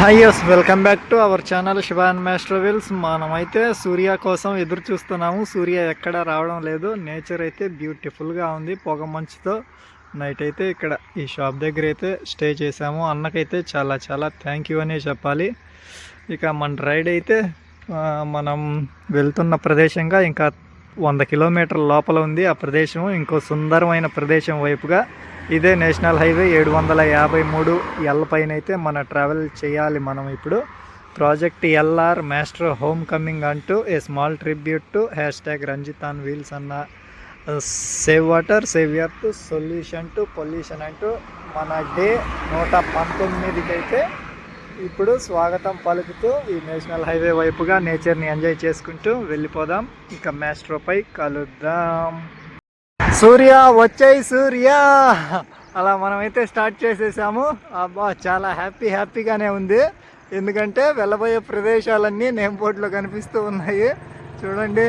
Hi yes welcome back to our channel Shivan master wheels మనమైతే సూర్య కోసం ఎదురు చూస్తున్నాము. సూర్య ఎక్కడ రావడం లేదు. నేచర్ అయితే బ్యూటిఫుల్గా ఉంది. పొగ మంచుతో నైట్ అయితే ఇక్కడ ఈ షాప్ దగ్గర అయితే స్టే చేసాము అన్నకైతే చాలా చాలా థ్యాంక్ యూ అనే చెప్పాలి. ఇక మన రైడ్ అయితే మనం వెళ్తున్న ప్రదేశంగా ఇంకా వంద కిలోమీటర్ల లోపల ఉంది. ఆ ప్రదేశం ఇంకో సుందరమైన ప్రదేశం వైపుగా ఇదే నేషనల్ హైవే ఏడు వందల యాభై మూడు ఎల్ పైన అయితే మన ట్రావెల్ చేయాలి మనం ఇప్పుడు. Project LR master home coming అంటూ a small tribute to hashtag Ranjith on wheels అన్న save water save earth solution to pollution అంటూ మన డే నూట పంతొమ్మిదికి అయితే ఇప్పుడు స్వాగతం పలుకుతూ ఈ నేషనల్ హైవే వైపుగా నేచర్ని ఎంజాయ్ చేసుకుంటూ వెళ్ళిపోదాం. ఇక మాస్ట్రోపై కలుద్దాం. సూర్య వచ్చాయి సూర్య. అలా మనమైతే స్టార్ట్ చేసేసాము. అబ్బా చాలా హ్యాపీ హ్యాపీగానే ఉంది. ఎందుకంటే వెళ్ళబోయే ప్రదేశాలన్నీ నేమ్ బోర్డులో కనిపిస్తూ ఉన్నాయి. చూడండి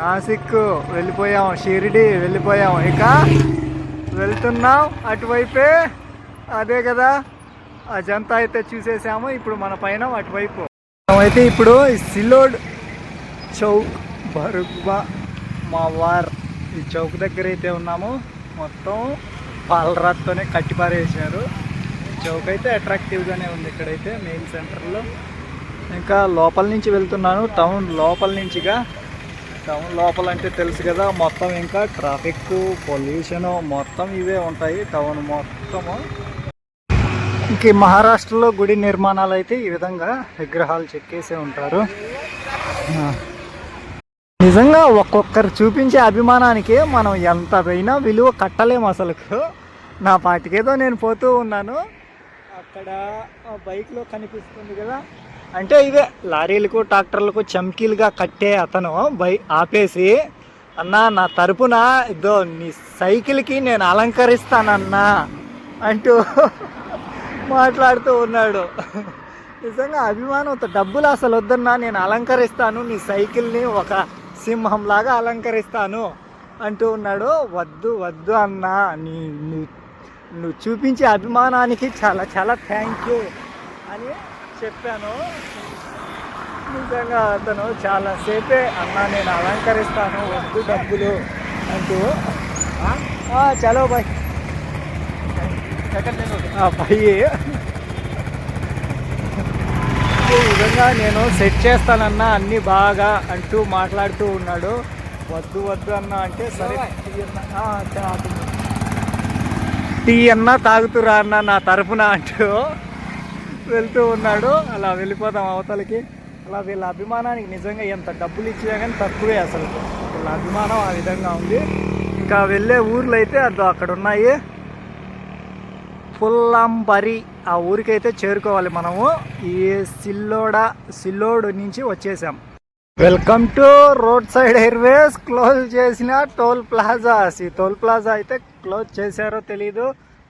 నాసిక్ వెళ్ళిపోయాం షిరిడి వెళ్ళిపోయాం. ఇక వెళ్తున్నాం అటువైపే. అదే కదా ఆ జంతా అయితే చూసేసాము. ఇప్పుడు మన పైన అటువైపు. మనమైతే ఇప్పుడు సిలోడ్ చౌక్ బరుగ్బా మావార్ ఈ చౌక్ దగ్గర అయితే ఉన్నాము మొత్తం పాలరాతోనే కట్టిపారేసారు ఈ చౌక్ అయితే అట్రాక్టివ్గానే ఉంది ఇక్కడైతే మెయిన్ సెంటర్లో ఇంకా లోపల నుంచి వెళ్తున్నాను టౌన్ లోపల నుంచిగా. టౌన్ లోపల అంటే తెలుసు కదా మొత్తం ఇంకా ట్రాఫిక్ పొల్యూషన్ మొత్తం ఇవే ఉంటాయి టౌన్ మొత్తము. ఇంక మహారాష్ట్రలో గుడి నిర్మాణాలు అయితే ఈ విధంగా విగ్రహాలు చెక్కేసే ఉంటారు. నిజంగా ఒక్కొక్కరు చూపించే అభిమానానికి మనం ఎంత విలువ కట్టలేము అసలు. నా పాటికేదో నేను పోతూ ఉన్నాను. అక్కడ ఆ బైక్లో కనిపిస్తుంది కదా. అంటే ఇవే లారీలకు ట్రాక్టర్లకు చమ్కీలుగా కట్టే అతను బై ఆపేసి అన్నా నా తరపున ఇదో నీ సైకిల్కి నేను అలంకరిస్తానన్నా అంటూ మాట్లాడుతూ ఉన్నాడు. నిజంగా అభిమానంతో డబ్బులు అసలు వద్దన్నా నేను అలంకరిస్తాను నీ సైకిల్ని ఒక సింహంలాగా అలంకరిస్తాను అంటూ ఉన్నాడు. వద్దు వద్దు అన్నా నీ నువ్వు చూపించే అభిమానానికి చాలా చాలా థ్యాంక్ యూ అని చెప్పాను. నిజంగా అతను చాలాసేపే అన్నా నేను అలంకరిస్తాను వద్దు డబ్బులు అంటూ. "ఆ, చలో బాయ్ పై ఈ విధంగా నేను సెట్ చేస్తానన్నా అన్ని బాగా అంటూ మాట్లాడుతూ ఉన్నాడు. వద్దు వద్దు అన్న అంటే సరే టీ అన్న తాగుతురా అన్న నా తరపున అంటూ వెళ్తూ ఉన్నాడు. అలా వెళ్ళిపోదాం అవతలకి. అలా వీళ్ళ అభిమానానికి నిజంగా ఎంత డబ్బులు ఇచ్చినా కానీ తక్కువే అసలు. వీళ్ళ అభిమానం ఆ విధంగా ఉంది. ఇంకా వెళ్ళే ఊర్లు అయితే అదో అక్కడ ఉన్నాయి. పుల్లంబరి ఆ ఊరికైతే చేరుకోవాలి మనము. ఈ సిల్లోడ సిల్లోడు నుంచి వచ్చేసాం. Welcome to road side airways close చేసిన టోల్ ప్లాజాస్ ఈ టోల్ ప్లాజా అయితే క్లోజ్ చేశారో తెలియదు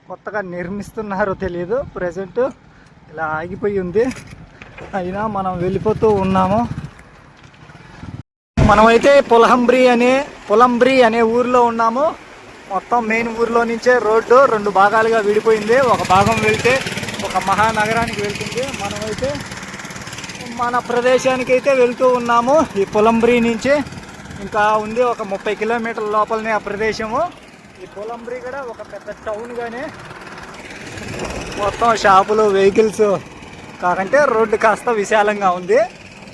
కొత్తగా నిర్మిస్తున్నారో తెలియదు ప్రజెంట్ ఇలా ఆగిపోయి ఉంది. అయినా మనం వెళ్ళిపోతూ ఉన్నాము. మనమైతే పొలంబ్రి అనే పొలంబ్రి అనే ఊర్లో ఉన్నాము. మొత్తం మెయిన్ ఊర్లో నుంచే రోడ్డు రెండు భాగాలుగా విడిపోయింది. ఒక భాగం వెళ్తే ఒక మహానగరానికి వెళ్తుంది. మనమైతే మన ప్రదేశానికి అయితే వెళ్తూ ఉన్నాము. ఈ పొలంబ్రి నుంచి ఇంకా ఉంది ఒక ముప్పై కిలోమీటర్ల లోపలనే ఆ ప్రదేశము. ఈ పొలంబ్రి కూడా ఒక పెద్ద టౌన్గానే మొత్తం షాపులు వెహికల్స్ కాకంటే రోడ్డు కాస్త విశాలంగా ఉంది.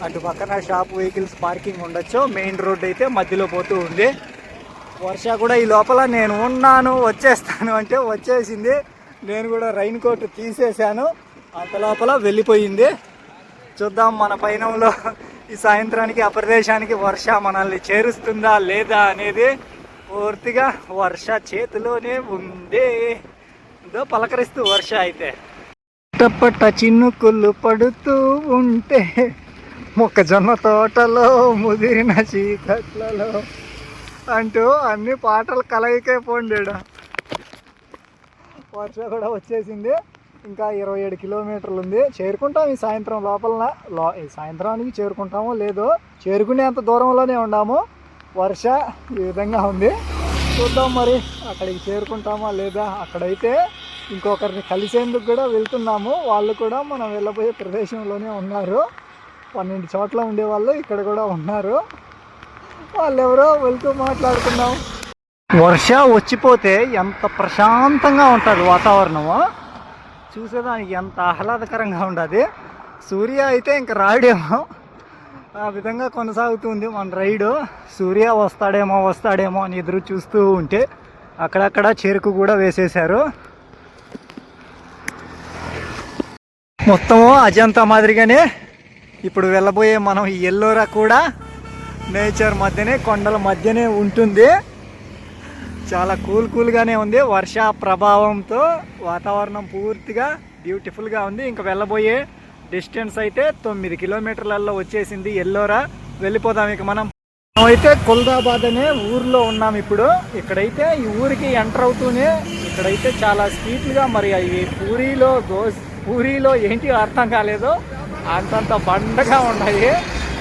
అటు పక్కన షాప్ వెహికల్స్ పార్కింగ్ ఉండొచ్చు. మెయిన్ రోడ్డు అయితే మధ్యలో పోతూ ఉంది. వర్ష కూడా ఈ లోపల నేను ఉన్నాను వచ్చేస్తాను అంటే వచ్చేసింది. నేను కూడా రైన్ కోట్ తీసేశాను. అంత లోపల వెళ్ళిపోయింది. చూద్దాం మన పయనంలో ఈ సాయంత్రానికి ఆ ప్రదేశానికి వర్ష మనల్ని చేరుస్తుందా లేదా అనేది పూర్తిగా వర్ష చేతిలోనే ఉంది. ఇదో పలకరిస్తూ వర్ష అయితే. పట్ట చిన్నుకులు పడుతూ ఉంటే మొక్కజొన్న తోటలో ముదిరిన చీకట్లలో అంటూ అన్ని పాటలు కలయికే పోండాడు వర్ష కూడా వచ్చేసింది. ఇంకా ఇరవై ఏడు కిలోమీటర్లు ఉంది. చేరుకుంటాం ఈ సాయంత్రం లోపల లో ఈ సాయంత్రానికి చేరుకుంటామో లేదో చేరుకునేంత దూరంలోనే ఉన్నాము. వర్ష ఈ విధంగా ఉంది. చూద్దాం మరి అక్కడికి చేరుకుంటామా లేదా? అక్కడైతే ఇంకొకరిని కలిసేందుకు కూడా వెళ్తున్నాము. వాళ్ళు కూడా మనం వెళ్ళబోయే ప్రదేశంలోనే ఉన్నారు. పన్నెండు చోట్ల ఉండే వాళ్ళు ఇక్కడ కూడా ఉన్నారు. వాళ్ళు ఎవరో వెళ్తూ మాట్లాడుతున్నాం వర్ష వచ్చిపోతే ఎంత ప్రశాంతంగా ఉంటుంది వాతావరణము. చూసేదానికి ఎంత ఆహ్లాదకరంగా ఉండదు. సూర్య అయితే ఇంక రాడేమో. ఆ విధంగా కొనసాగుతుంది మన రైడు. సూర్య వస్తాడేమో వస్తాడేమో అని ఎదురు చూస్తూ ఉంటే అక్కడక్కడ చెరుకు కూడా వేసేశారు. మొత్తము అజంతా మాదిరిగానే ఇప్పుడు వెళ్ళబోయే మనం ఈ ఎల్లోరా కూడా నేచర్ మధ్యనే కొండల మధ్యనే ఉంటుంది. చాలా కూల్ కూల్గానే ఉంది. వర్ష ప్రభావంతో వాతావరణం పూర్తిగా బ్యూటిఫుల్గా ఉంది. ఇంకా వెళ్ళబోయే డిస్టెన్స్ అయితే తొమ్మిది కిలోమీటర్లలో వచ్చేసింది ఎల్లోరా. వెళ్ళిపోదాం ఇక మనం. అయితే కుల్దాబాద్ అనే ఊర్లో ఉన్నాం ఇప్పుడు. ఇక్కడైతే ఈ ఊరికి ఎంటర్ అవుతూనే ఇక్కడైతే చాలా స్వీట్లుగా మరి అవి పూరీలో దోశ పూరీలో ఏంటి అర్థం కాలేదు అంతంత బండగా ఉన్నాయి.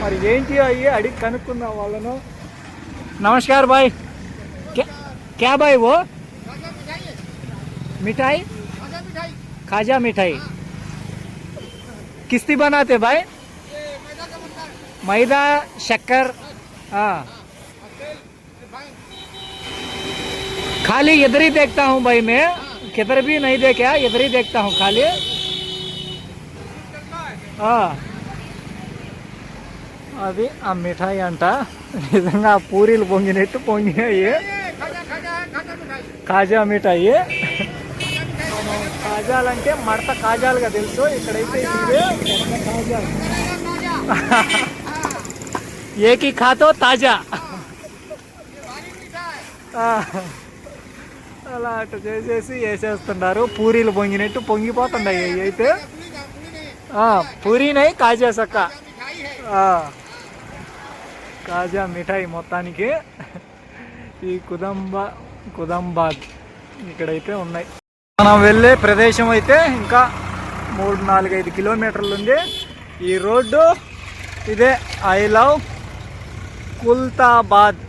మరి ఏంటి అవి అడిగి కనుక్కుందాం వాళ్ళను నమస్కార్ బాయ్ क्या क्या भाई वो मिठाई खाजा मिठाई किस्ती बनाते भाई मैदा शक्कर हाँ खाली इधर ही देखता हूँ भाई मैं किधर भी नहीं देखा इधर ही देखता हूँ खाली हाँ అది ఆ మిఠాయి అంట. నిజంగా ఆ పూరీలు పొంగినట్టు పొంగినాయి. కాజా మిఠాయి. కాజాలు అంటే మడత కాజాలుగా తెలుసు. ఇక్కడైతే ఇవే. కాజాలు ఏకి ఖాతో తాజా అలా అటు చేసేసి వేసేస్తున్నారు. పూరీలు పొంగినట్టు పొంగిపోతున్నాయి అయితే. పూరీనై కాజా తాజా కాజా మిఠాయి మొత్తానికి ఈ కుదంబ కుదంబాద్ ఇక్కడైతే ఉన్నాయి. మనం వెళ్ళే ప్రదేశం అయితే ఇంకా మూడు నాలుగు ఐదు కిలోమీటర్లు ఉంది. ఈ రోడ్డు ఇదే ఐ లవ్ కుల్తాబాద్.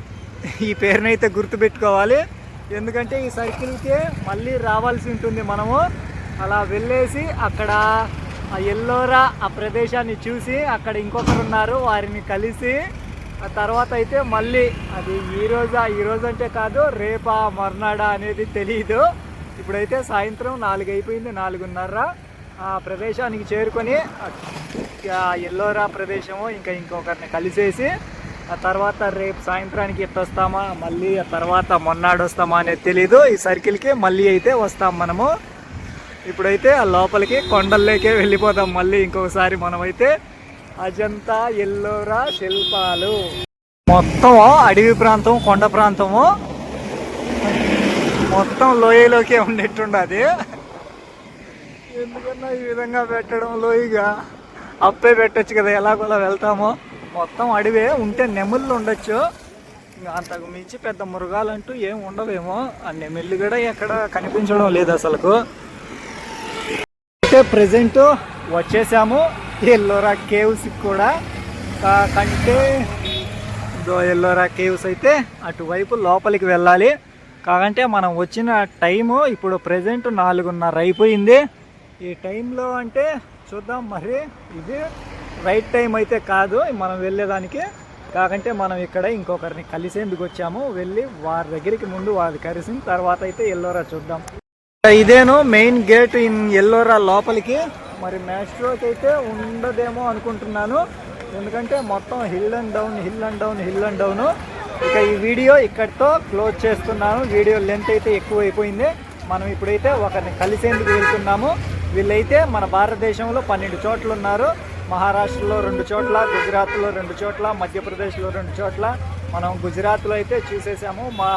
ఈ పేరునైతే గుర్తుపెట్టుకోవాలి. ఎందుకంటే ఈ సర్కిల్కి మళ్ళీ రావాల్సి ఉంటుంది మనము. అలా వెళ్ళేసి అక్కడ ఆ ఎల్లోరా ఆ ప్రదేశాన్ని చూసి అక్కడ ఇంకొకరు ఉన్నారు వారిని కలిసి ఆ తర్వాత అయితే మళ్ళీ అది ఈ ఈరోజు ఈ రోజు అంటే కాదు రేపా మర్నాడా అనేది తెలియదు ఇప్పుడైతే సాయంత్రం నాలుగు అయిపోయింది నాలుగున్నర. ఆ ప్రదేశానికి చేరుకొని ఆ ఎల్లోరా ప్రదేశము ఇంకా ఇంకొకరిని కలిసేసి ఆ తర్వాత రేపు సాయంత్రానికి ఎట్టు వస్తామా మళ్ళీ ఆ తర్వాత మొన్నాడు వస్తామా అనేది తెలీదు. ఈ సర్కిల్కి మళ్ళీ అయితే వస్తాం మనము. ఇప్పుడైతే ఆ లోపలికి కొండల్లోకే వెళ్ళిపోతాం మళ్ళీ ఇంకొకసారి మనమైతే. అజంతా ఎల్లోరా శిల్పాలు. మొత్తం అడవి ప్రాంతం కొండ ప్రాంతము. మొత్తం లోయలోకే ఉండేట్టుండది ఎందుకన్నా ఈ విధంగా పెట్టడం లోయగా? అప్పే పెట్టచ్చు కదా ఎలాగోలా వెళ్తామో. మొత్తం అడవే ఉంటే నెమళ్ళు ఉండొచ్చు. ఇంకా అంతకు మించి పెద్ద మృగాలంటూ ఏం ఉండవేమో. ఆ నెమిళ్ళు కూడా ఎక్కడ కనిపించడం లేదు అసలుకు. అయితే ప్రజెంట్ వచ్చేసాము. ఎల్లోరా కేవ్స్ కూడా. కంటే ఎల్లోరా కేవ్స్ అయితే అటువైపు లోపలికి వెళ్ళాలి. కాకంటే మనం వచ్చిన టైము ఇప్పుడు ప్రజెంట్ నాలుగున్నర అయిపోయింది. ఈ టైంలో అంటే చూద్దాం మరి ఇది రైట్ టైం అయితే కాదు మనం వెళ్ళేదానికి. కాకంటే మనం ఇక్కడ ఇంకొకరిని కలిసేందుకు వచ్చాము. వెళ్ళి వారి దగ్గరికి ముందు వారి కలిసిన తర్వాత అయితే ఎల్లోరా చూద్దాం. ఇదేను మెయిన్ గేట్ ఇన్ ఎల్లోరా లోపలికి. మరి మ్యాస్ట్రోకి అయితే ఉండదేమో అనుకుంటున్నాను. ఎందుకంటే మొత్తం hill and down hill and down hill and down. ఇక ఈ వీడియో ఇక్కడితో క్లోజ్ చేస్తున్నాను. వీడియో లెంత్ అయితే ఎక్కువ అయిపోయింది మనం ఇప్పుడైతే ఒకరిని కలిసేందుకు వెళ్తున్నాము. వీళ్ళైతే మన భారతదేశంలో పన్నెండు చోట్ల ఉన్నారు. మహారాష్ట్రలో రెండు చోట్ల గుజరాత్లో రెండు చోట్ల మధ్యప్రదేశ్లో రెండు చోట్ల. మనం గుజరాత్లో అయితే చూసేసాము. మా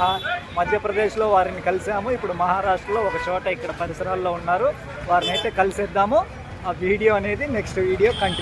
మధ్యప్రదేశ్లో వారిని కలిసాము. ఇప్పుడు మహారాష్ట్రలో ఒక చోట ఇక్కడ పరిసరాల్లో ఉన్నారు. వారిని అయితే కలిసేద్దాము. ఆ వీడియో అనేది నెక్స్ట్ వీడియో కంటిన్యూ